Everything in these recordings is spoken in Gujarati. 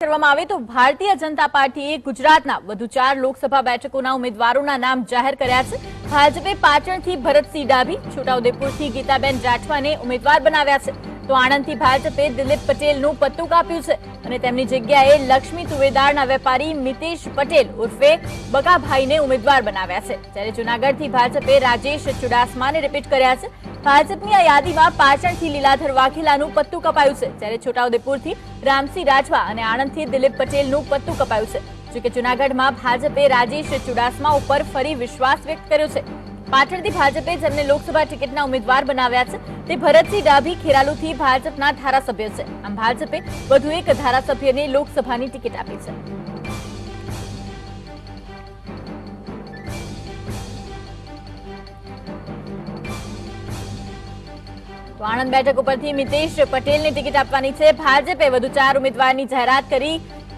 કરવામાં આવે તો ભારતીય જનતા પાર્ટીએ ગુજરાતના વધુ ચાર લોકસભા બેઠકોના ઉમેદવારોના નામ જાહેર કર્યા છે. ભાજપે પાટણથી ભરતસિંહ ડાભી, છોટાઉદેપુરથી ગીતાબેન રાઠવાને ઉમેદવાર બનાવ્યા છે. તો આણંદથી ભાજપે દિલીપ પટેલનું પત્તું કાપ્યું છે અને તેમની જગ્યાએ લક્ષ્મી તુવેદારના વેપારી મિતેશ પટેલ ઉર્ફે બકાભાઈને ઉમેદવાર બનાવ્યા છે. જ્યારે જૂનાગઢથી ભાજપે રાજેશ ચુડાસમાને રિપીટ કર્યા છે. ભાજપની આ યાદીમાં પાટણથી લીલાધર વાઘેલાનું પત્તું કપાયું છે, જ્યારે છોટાઉદેપુરથી રામસિંહ રાજવા અને આણંદથી દિલીપ પટેલનું પત્તું કપાયું છે. જોકે જૂનાગઢમાં ભાજપે રાજેશ ચુડાસમા ઉપર ફરી વિશ્વાસ વ્યક્ત કર્યો છે. પાટણથી ભાજપે જેમને લોકસભા ટિકિટના ઉમેદવાર બનાવ્યા છે, તે ભરતસિંહ ડાભી ખેરાલુથી ભાજપના ધારાસભ્ય છે. આમ ભાજપે વધુ એક ધારાસભ્યને લોકસભાની ટિકિટ આપી છે. તો આણંદ બેઠક ઉપરથી મિતેશ પટેલને ટિકિટ આપવાની છે. ભાજપે વધુ ચાર ઉમેદવારની જાહેરાત કરી.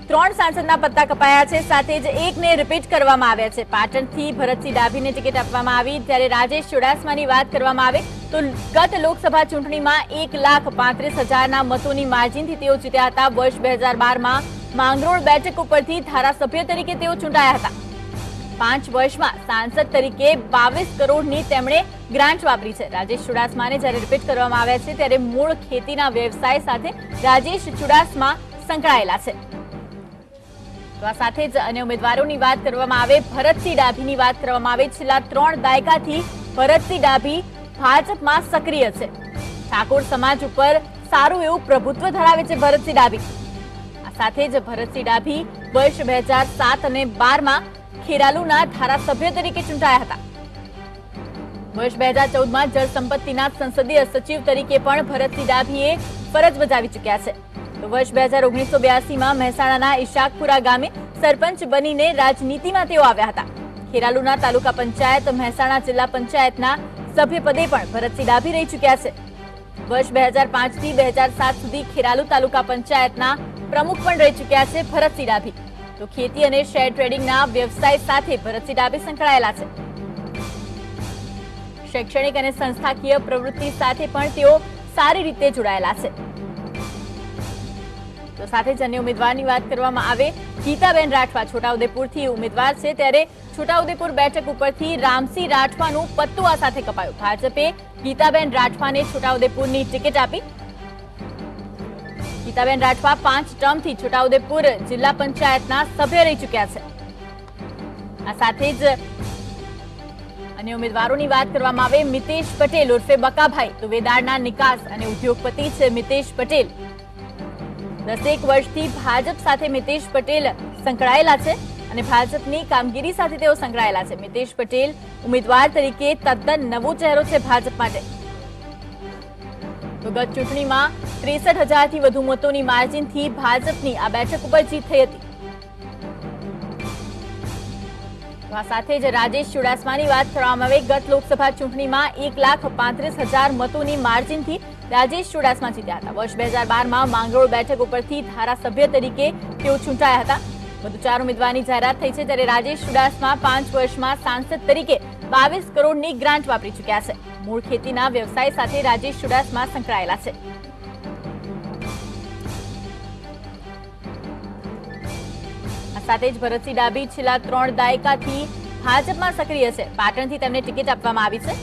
ત્રણ સાંસદના પત્તા કપાયા છે. સાથે જ એકને રિપીટ કરવામાં આવ્યા છે. પાટણથી ભરતસિંહ ડાભીને ટિકિટ આપવામાં આવી. ત્યારે રાજેશ ચુડાસમાની વાત કરવામાં આવે, તો ગત લોકસભા ચૂંટણીમાં એક લાખ પાંત્રીસ હજારના મતોની માર્જિનથી તેઓ જીત્યા હતા. વર્ષ બે હજાર બારમાં માંગરોળ બેઠક ઉપરથી ધારાસભ્ય તરીકે તેઓ ચૂંટાયા હતા. પાંચ વર્ષમાં સાંસદ તરીકે બાવીસ કરોડની તેમણે ગ્રાન્ટ વાપરી છે. રાજેશ ચુડાસમાને જ્યારે રિપીટ કરવામાં આવ્યા છે, ત્યારે મૂળ ખેતીના વ્યવસાય સાથે રાજેશ ચુડાસમા સંકળાયેલા છે. સાથે જ અન્ય ઉમેદવારોની વાત કરવામાં આવે, ભરતસિંહ ડાભીની વાત કરવામાં આવે. છેલ્લા ત્રણ દાયકાથી ભરતસિંહ ડાભી ભાજપમાં સક્રિય છે. ઠાકોર સમાજ ઉપર સારું એવું પ્રભુત્વ ધરાવે છે ભરતસિંહ ડાભી. સાથે જ ભરતસિંહ ડાભી વર્ષ બે હજાર સાત અને બારમાં ખેરાલુના ધારાસભ્ય તરીકે ચૂંટાયા હતા. વર્ષ બે હજાર ચૌદમાં જળ સંપત્તિના સંસદીય સચિવ તરીકે પણ ભરતસિંહ ડાભીએ ફરજ બજાવી ચૂક્યા છે. વર્ષ બે હજાર ઓગણીસો બ્યાસીમાં મહેસાણાના ઈશાકપુરા ગામે સરપંચ બનીને રાજનીતિમાં તેઓ આવ્યા હતા. ખેરાલુના તાલુકા પંચાયત, મહેસાણા જિલ્લા પંચાયતના સભ્યપદે પણ ભરતસિંહ ડાભી રહી ચૂક્યા છે. વર્ષ બે હજાર પાંચથી બે હજાર સાત સુધી ખેરાલુ તાલુકા પંચાયતના પ્રમુખ પણ રહી ચૂક્યા છે ભરતસિંહ ડાભી. તો ખેતી અને શેર ટ્રેડિંગના વ્યવસાય સાથે ભરતસિંહ ડાભી સંકળાયેલા છે. શૈક્ષણિક અને સંસ્થાકીય પ્રવૃત્તિ સાથે પણ તેઓ સારી રીતે જોડાયેલા છે. તો સાથે જ અન્ય ઉમેદવારની વાત કરવામાં આવે, ગીતાબેન રાઠવા છોટાઉદેપુરથી ઉમેદવાર છે. ત્યારે છોટાઉદેપુર બેઠક ઉપરથી રામસિંહ રાઠવાનું પત્તું આ સાથે કપાયું. ભાજપે ગીતાબેન રાઠવાને છોટાઉદેપુરની ટિકિટ આપી ગીતાબેન રાઠવા પાંચ ટર્મથી છોટાઉદેપુર જિલ્લા પંચાયતના સભ્ય રહી ચૂક્યા છે. આ સાથે જ અને ઉમેદવારોની વાત કરવામાં આવે, મિતેશ પટેલ ઉર્ફે બકાભાઈ તો વેદાળના નિકાસ અને ઉદ્યોગપતિ છે મિતેશ પટેલ. દસેક વર્ષથી ભાજપ સાથે મિતેશ પટેલ સંકળાયેલા છે અને ભાજપની કામગીરી સાથે તેઓ સંકળાયેલા છે. મિતેશ પટેલ ઉમેદવાર તરીકે તદ્દન નવો ચહેરો છે ભાજપ માટે. તો ગત ચૂંટણીમાં ત્રેસઠ હજારથી વધુ મતોની માર્જિનથી ભાજપની આ બેઠક ઉપર જીત થઈ હતી. આ સાથે જ રાજેશ ચુડાસમાની વાત કરવામાં આવે, ગત લોકસભા ચૂંટણીમાં એક લાખ પાંત્રીસ હજાર મતોની માર્જિનથી રાજેશ ચુડાસમા જીત્યા હતા. વર્ષ બે હજાર બારમાં માંગરોળ બેઠક ઉપરથી ધારાસભ્ય તરીકે તેઓ ચૂંટાયા હતા. વધુ ચાર ઉમેદવારની જાહેરાત થઈ છે ત્યારે રાજેશ ચુડાસમા પાંચ વર્ષમાં સાંસદ તરીકે બાવીસ કરોડની ગ્રાન્ટ વાપરી ચૂક્યા છે. મૂળ ખેતીના વ્યવસાય સાથે રાજેશ ચુડાસમા સંકળાયેલા છે. સાથે જ ભરતસિંહ ડાભી છેલ્લા ત્રણ દાયકાથી ભાજપમાં સક્રિય છે. પાટણથી તેમને ટિકિટ આપવામાં આવી છે.